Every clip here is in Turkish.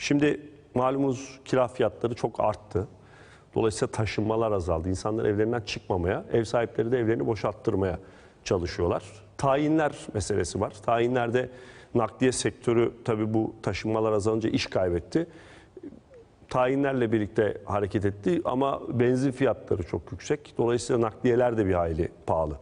Şimdi malumunuz kira fiyatları çok arttı. Dolayısıyla taşınmalar azaldı. İnsanlar evlerinden çıkmamaya, ev sahipleri de evlerini boşalttırmaya çalışıyorlar. Tayinler meselesi var. Tayinlerde nakliye sektörü tabii bu taşınmalar azalınca iş kaybetti. Tayinlerle birlikte hareket etti ama benzin fiyatları çok yüksek. Dolayısıyla nakliyeler de bir hayli pahalı.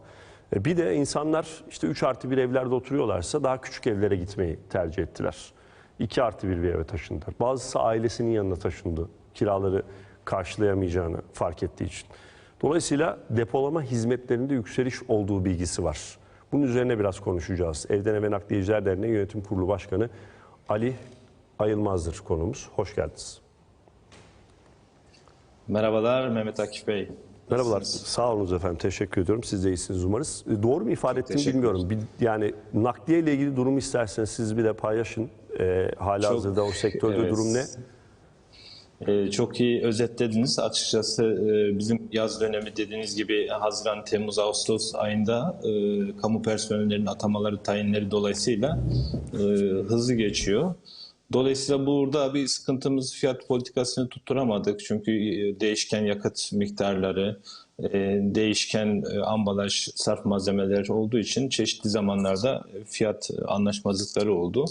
E, Bir de insanlar işte 3 artı bir evlerde oturuyorlarsa daha küçük evlere gitmeyi tercih ettiler. 2 artı bir bir eve taşındılar. Bazısı ailesinin yanına taşındı. Kiraları karşılayamayacağını fark ettiği için. Dolayısıyla depolama hizmetlerinde yükseliş olduğu bilgisi var. Bunun üzerine biraz konuşacağız. Evden Eve Nakliyeciler Derneği Yönetim Kurulu Başkanı Ali Ayılmaz'dır konumuz. Hoş geldiniz. Merhabalar Mehmet Akif Bey. Merhabalar. Nasılsınız? Sağ olun efendim. Teşekkür ediyorum. Siz de iyisiniz umarız. E, Doğru mu ifade ettiğimi bilmiyorum. Yani nakliye ile ilgili durumu isterseniz siz bir de paylaşın. E, hala Çok- hazırda o sektörde evet. durum ne? Ee, çok iyi özetlediniz. Açıkçası e, bizim yaz dönemi dediğiniz gibi Haziran, Temmuz, Ağustos ayında e, kamu personellerinin atamaları, tayinleri dolayısıyla e, hızlı geçiyor. Dolayısıyla burada bir sıkıntımız fiyat politikasını tutturamadık. Çünkü e, değişken yakıt miktarları, e, değişken e, ambalaj, sarf malzemeler olduğu için çeşitli zamanlarda fiyat anlaşmazlıkları oldu.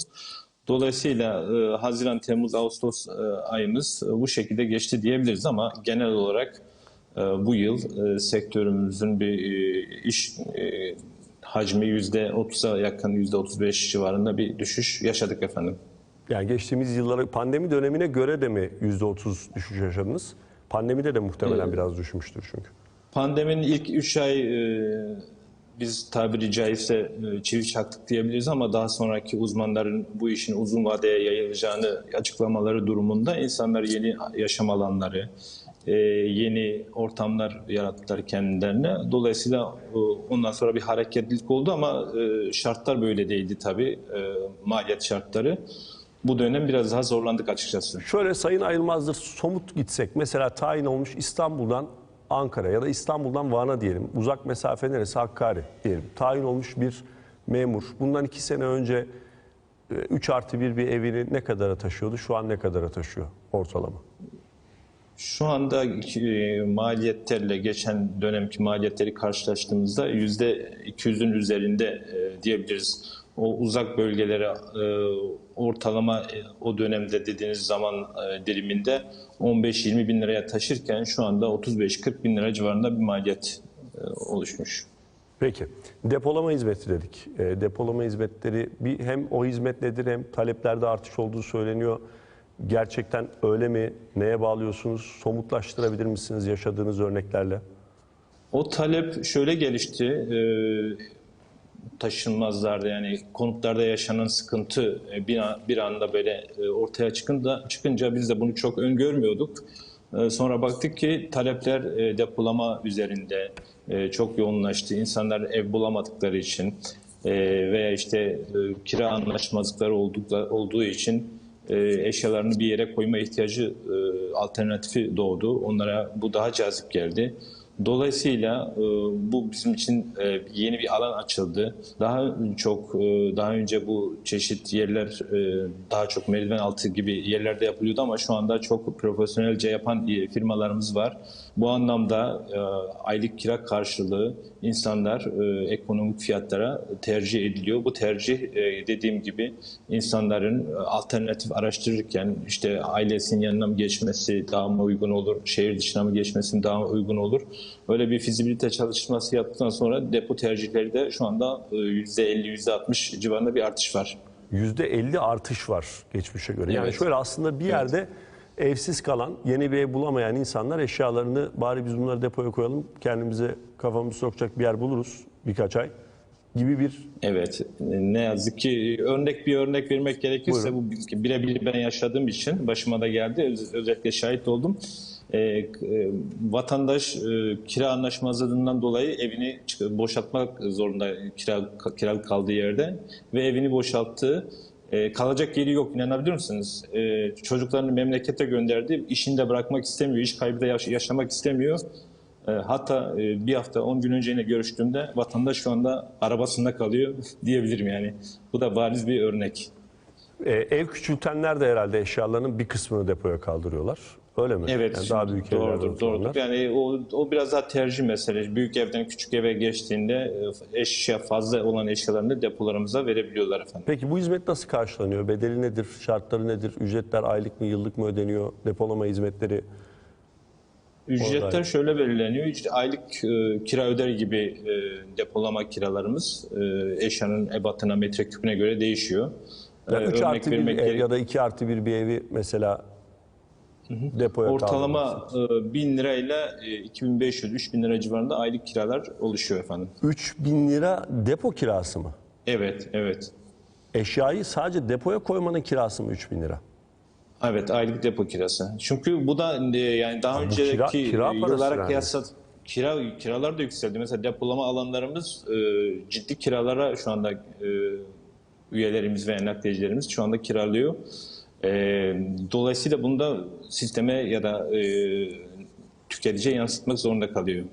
Dolayısıyla e, Haziran, Temmuz, Ağustos e, ayımız e, bu şekilde geçti diyebiliriz ama genel olarak e, bu yıl e, sektörümüzün bir e, iş e, hacmi %30'a yakın, %35 civarında bir düşüş yaşadık efendim. Yani geçtiğimiz yıllara pandemi dönemine göre de mi %30 düşüş yaşadınız? Pandemide de muhtemelen biraz düşmüştür çünkü. Pandeminin ilk 3 ay e, biz tabiri caizse e, çivi çaktık diyebiliriz ama daha sonraki uzmanların bu işin uzun vadeye yayılacağını açıklamaları durumunda insanlar yeni yaşam alanları, e, yeni ortamlar yarattılar kendilerine. Dolayısıyla e, ondan sonra bir hareketlilik oldu ama şartlar böyle değildi tabii, maliyet şartları. Bu dönem biraz daha zorlandık açıkçası. Şöyle Sayın Ayılmaz'dır somut gitsek mesela tayin olmuş İstanbul'dan Ankara ya da İstanbul'dan Van'a diyelim. Uzak mesafe neresi? Hakkari diyelim. Tayin olmuş bir memur. Bundan iki sene önce 3 artı bir bir evini ne kadara taşıyordu? Şu an ne kadara taşıyor ortalama? Şu anda e, maliyetlerle geçen dönemki maliyetleri karşılaştığımızda yüzde 200'ün üzerinde e, diyebiliriz. O uzak bölgelere e, ortalama e, o dönemde dediğiniz zaman e, diliminde 15-20 bin liraya taşırken şu anda 35-40 bin lira civarında bir maliyet e, oluşmuş. Peki. Depolama hizmeti dedik. E, depolama hizmetleri bir hem o hizmet nedir hem taleplerde artış olduğu söyleniyor. Gerçekten öyle mi? Neye bağlıyorsunuz? Somutlaştırabilir misiniz yaşadığınız örneklerle? O talep şöyle gelişti. E, taşınmazlarda yani konutlarda yaşanan sıkıntı e, bir, bir anda böyle e, ortaya çıkınca, çıkınca biz de bunu çok öngörmüyorduk. E, Sonra baktık ki talepler depolama üzerinde çok yoğunlaştı. İnsanlar ev bulamadıkları için veya işte kira anlaşmazlıkları olduğu için eşyalarını bir yere koyma ihtiyacı alternatifi doğdu. Onlara bu daha cazip geldi. Dolayısıyla e, bu bizim için e, yeni bir alan açıldı. Daha çok e, daha önce bu çeşit yerler daha çok merdiven altı gibi yerlerde yapılıyordu ama şu anda çok profesyonelce yapan firmalarımız var. Bu anlamda aylık kira karşılığı insanlar ekonomik fiyatlara tercih ediliyor. Bu tercih dediğim gibi insanların alternatif araştırırken işte ailesinin yanına mı geçmesi daha mı uygun olur, şehir dışına mı geçmesi daha mı uygun olur? Öyle bir fizibilite çalışması yaptıktan sonra depo tercihleri de şu anda e, %50, %60 civarında bir artış var. %50 artış var geçmişe göre. Yani Evet. şöyle aslında bir yerde evsiz kalan, yeni bir ev bulamayan insanlar eşyalarını bari biz bunları depoya koyalım, kendimize kafamızı sokacak bir yer buluruz birkaç ay gibi bir Evet, ne yazık ki örnek bir örnek vermek gerekirse bu birebir ben yaşadığım için başıma da geldi. Öz- özellikle şahit oldum. Ee, e, vatandaş e, kira anlaşmazlığından dolayı evini boşaltmak zorunda kira kiralık kaldığı yerde ve evini boşalttı. E, kalacak yeri yok inanabilir misiniz? E, çocuklarını memlekete gönderdi. İşini de bırakmak istemiyor. iş kaybı da yaş- yaşamak istemiyor. E, Hatta e, bir hafta 10 gün önce yine görüştüğümde vatandaş şu anda arabasında kalıyor diyebilirim yani. Bu da bariz bir örnek. Ee, ev küçültenler de herhalde eşyalarının bir kısmını depoya kaldırıyorlar. Öyle mi? Evet, Yani daha büyük doğrudur, doğrudur. Yani o, o biraz daha tercih meselesi. Büyük evden küçük eve geçtiğinde e, eşya fazla olan eşyalarını depolarımıza verebiliyorlar efendim. Peki bu hizmet nasıl karşılanıyor? Bedeli nedir? Şartları nedir? Ücretler aylık mı, yıllık mı ödeniyor? Depolama hizmetleri Ücretler Oradayım. şöyle belirleniyor. İşte aylık e, kira öder gibi e, depolama kiralarımız e, eşyanın ebatına, metreküpüne göre değişiyor. Yani E, 3 artı 1 vermek bir ev ya da 2 artı 1 bir evi mesela depoya Ortalama e, 1000 lirayla e, 2500-3000 lira civarında aylık kiralar oluşuyor efendim. 3000 lira depo kirası mı? Evet, evet. Eşyayı sadece depoya koymanın kirası mı 3000 lira? Evet, aylık depo kirası. Çünkü bu da e, yani daha bu önceki kira- kira e, yıllara yani. kıyasla kira kiralar da yükseldi. Mesela depolama alanlarımız e, ciddi kiralara şu anda e, üyelerimiz ve nakliyecilerimiz şu anda kiralıyor. E, dolayısıyla bunu da sisteme ya da e, tüketiciye yansıtmak zorunda kalıyor.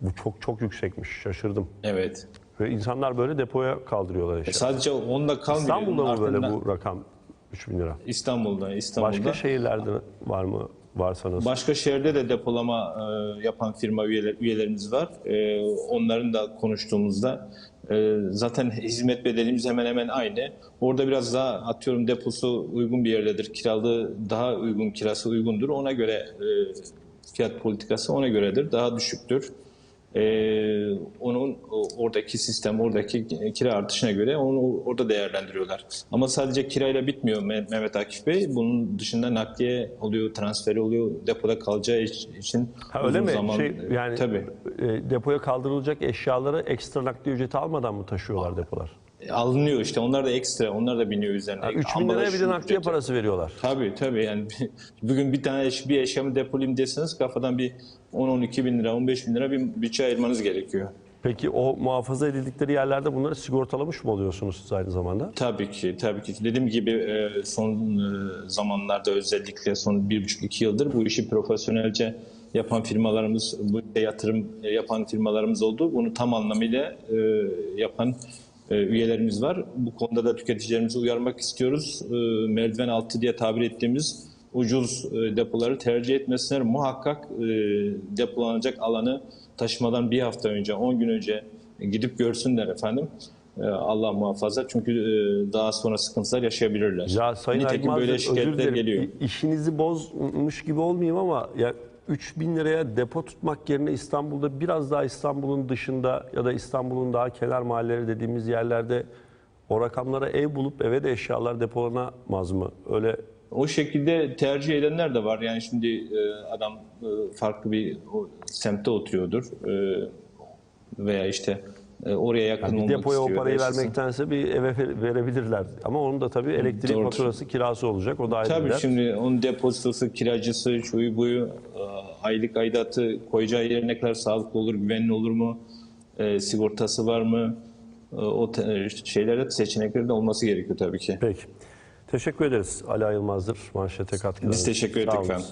Bu çok çok yüksekmiş. Şaşırdım. Evet. Ve insanlar böyle depoya kaldırıyorlar eşya. Sadece onunla kalmıyor. İstanbul'da mı böyle bu rakam 3000 lira? İstanbul'da, İstanbul'da. Başka şehirlerde var mı? Varsa nasıl? Başka şehirde de depolama e, yapan firma üyeler, üyelerimiz var. E, onların da konuştuğumuzda e, zaten hizmet bedelimiz hemen hemen aynı. Orada biraz daha atıyorum deposu uygun bir yerdedir. Kiralığı daha uygun, kirası uygundur. Ona göre e, fiyat politikası ona göredir. Daha düşüktür. E, onun oradaki sistem, oradaki kira artışına göre onu orada değerlendiriyorlar. Ama sadece kirayla bitmiyor Me- Mehmet Akif Bey. Bunun dışında nakliye oluyor, transferi oluyor, depoda kalacağı iç- için Ha, öyle mi? zaman şey, yani tabii e, depoya kaldırılacak eşyaları ekstra nakliye ücreti almadan mı taşıyorlar depolar? Alınıyor işte. Onlar da ekstra, onlar da biniyor üzerine. Ha, 3000 liraya bir de nakliye ücreti. parası veriyorlar. Tabii tabii yani bugün bir tane eş, bir eşyamı depolayayım deseniz kafadan bir 10-12 bin lira, 15 bin lira bir bütçe ayırmanız gerekiyor. Peki o muhafaza edildikleri yerlerde bunları sigortalamış mı oluyorsunuz siz aynı zamanda? Tabii ki, tabii ki. Dediğim gibi e, son e, zamanlarda özellikle son bir buçuk iki yıldır bu işi profesyonelce yapan firmalarımız, bu yatırım e, yapan firmalarımız oldu. Bunu tam anlamıyla yapan üyelerimiz var. Bu konuda da tüketicilerimizi uyarmak istiyoruz. E, Merdiven altı diye tabir ettiğimiz ucuz e, depoları tercih etmesinler. Muhakkak e, depolanacak alanı taşımadan bir hafta önce, 10 gün önce gidip görsünler efendim. Allah muhafaza çünkü e, daha sonra sıkıntılar yaşayabilirler. Ya Sayın Nitekim Aydınmaz böyle şikayetler geliyor. İşinizi bozmuş gibi olmayayım ama ya 3000 liraya depo tutmak yerine İstanbul'da biraz daha İstanbul'un dışında ya da İstanbul'un daha kenar mahalleleri dediğimiz yerlerde o rakamlara ev bulup eve de eşyalar depolanamaz mı? Öyle O şekilde tercih edenler de var. Yani şimdi e, adam e, farklı bir semtte oturuyordur E, veya işte e, oraya yakın bir olmak depoya o istiyor. parayı Eşyası- vermektense bir eve ver- verebilirler. Ama onun da tabii elektrik Doğrudur. faturası kirası olacak. O da ayrı Tabii şimdi onun depozitosu, kiracısı, şuyu buyu, e, aylık aidatı, koyacağı yer ne kadar sağlıklı olur, güvenli olur mu, e, sigortası var mı, E, o te- şeylerde seçenekleri de olması gerekiyor tabii ki. Peki. Teşekkür ederiz Ali Ayılmaz'dır manşete katkılarınız. Biz teşekkür olun efendim.